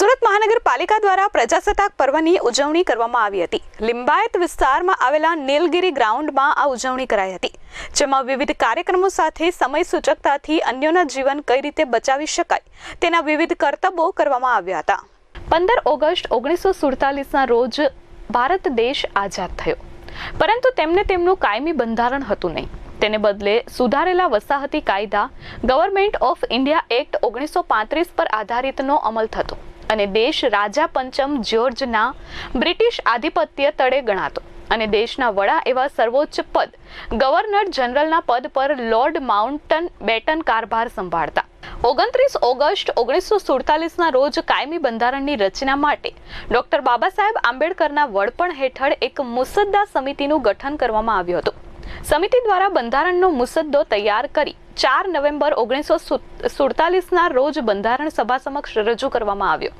સુરત મહાનગરપાલિકા દ્વારા પ્રજાસત્તાક પર્વની ઉજવણી કરવામાં આવી હતી. લિંબાયત વિસ્તારમાં આવેલા નીલગિરી ગ્રાઉન્ડમાં આ ઉજવણી કરાઈ હતી. જેમાં વિવિધ કાર્યક્રમો સાથે સમય સૂચકતાથી અન્યોના જીવન કઈ રીતે બચાવી શકાય, તેના વિવિધ કરતબો કરવામાં આવ્યા હતા. પંદર ઓગસ્ટ ઓગણીસો સુડતાલીસના રોજ ભારત દેશ આઝાદ થયો. પરંતુ તેમને તેમનું કાયમી બંધારણ હતું નહીં. તેને બદલે સુધારેલા વસાહતી કાયદા ગવર્મેન્ટ ઓફ ઇન્ડિયા એક્ટ ઓગણીસો પાંત્રીસ પર આધારિતનો અમલ થતો. અને દેશ રાજા પંચમ જ્યોર્જના બ્રિટિશ આધિપત્ય તળે ગણાતો. અને દેશના વડા એવા સર્વોચ્ચ પદ, ગવર્નર જનરલના પદ પર લોર્ડ માઉન્ટન બેટન કારભાર સંભાળતા. ઓગણત્રીસ ઓગસ્ટ ઓગણીસો સુડતાલીસના રોજ કાયમી બંધારણની રચના માટે ડોક્ટર બાબા સાહેબ આંબેડકરના વડપણ હેઠળ એક મુસદ્દા સમિતિનું ગઠન કરવામાં આવ્યું હતું. સમિતિ દ્વારા બંધારણનો મુસદ્દો તૈયાર કરી ચાર નવેમ્બર ઓગણીસો સુડતાલીસના રોજ બંધારણ સભા સમક્ષ રજૂ કરવામાં આવ્યો.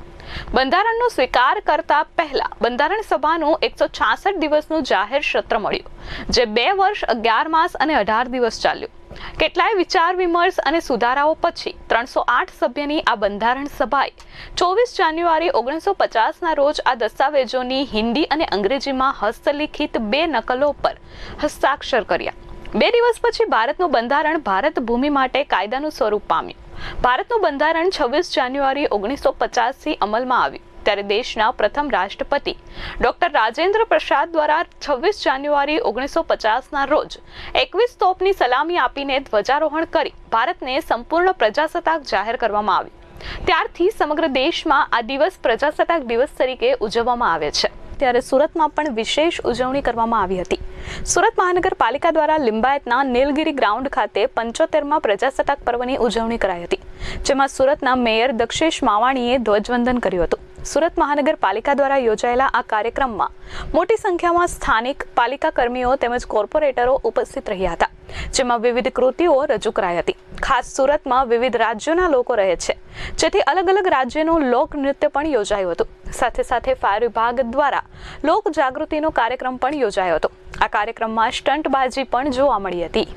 બંધારણનો સ્વીકાર કરતા પહેલા બંધારણ સભાનું એકસો છાસઠ દિવસનું જાહેર સત્ર મળ્યું, જે બે વર્ષ, અગિયાર માસ અને અઢાર દિવસ ચાલ્યું. કેટલાય વિચાર વિમર્શ અને સુધારાઓ પછી ત્રણસો આઠ સભ્યની આ બંધારણ સભાએ ચોવીસ જાન્યુઆરી ઓગણીસો પચાસના રોજ આ દસ્તાવેજોની હિન્દી અને અંગ્રેજીમાં હસ્તલિખિત બે નકલો પર હસ્તાક્ષર કર્યા. બે દિવસ પછી ભારતનું બંધારણ ભારત ભૂમિ માટે કાયદાનું સ્વરૂપ પામ્યું. ભારતનું બંધારણ છવ્વીસ જાન્યુઆરી ઓગણીસો પચાસથી અમલમાં આવ્યું. ત્યારે દેશના પ્રથમ રાષ્ટ્રપતિ ડોક્ટર રાજેન્દ્ર પ્રસાદ દ્વારા છવ્વીસ જાન્યુઆરી ઓગણીસો પચાસના રોજ એકવીસ તોપની સલામી આપીને ધ્વજારોહણ કરી ભારતને સંપૂર્ણ પ્રજાસત્તાક જાહેર કરવામાં આવી ત્યારથી સમગ્ર દેશમાં આ દિવસ પ્રજાસત્તાક દિવસ તરીકે ઉજવવામાં આવે છે. ત્યારે સુરતમાં પણ વિશેષ ઉજવણી કરવામાં આવી હતી. સુરત મહાનગરપાલિકા દ્વારા લિંબાયતના નીલગિરી ગ્રાઉન્ડ ખાતે પંચોતેરમાં પ્રજાસત્તાક પર્વની ઉજવણી કરાઈ હતી, જેમાં સુરતના મેયર દક્ષેશ માવાણીએ ધ્વજવંદન કર્યું હતું. સુરત મહાનગરપાલિકા દ્વારા યોજાયેલા આ કાર્યક્રમમાં મોટી સંખ્યામાં સ્થાનિક પાલિકા કર્મીઓ તેમજ કોર્પોરેટરો ઉપસ્થિત રહ્યા હતા, જેમાં વિવિધ કૃતિઓ રજૂ કરાઈ હતી. ખાસ સુરતમાં વિવિધ રાજ્યોના લોકો રહે છે. જેથી અલગ અલગ રાજ્યનું લોક નૃત્ય પણ યોજાયું હતું. સાથે સાથે ફાયર વિભાગ દ્વારા લોક જાગૃતિનો કાર્યક્રમ પણ યોજાયો હતો. આ કાર્યક્રમમાં સ્ટંટબાજી પણ જોવા મળી હતી.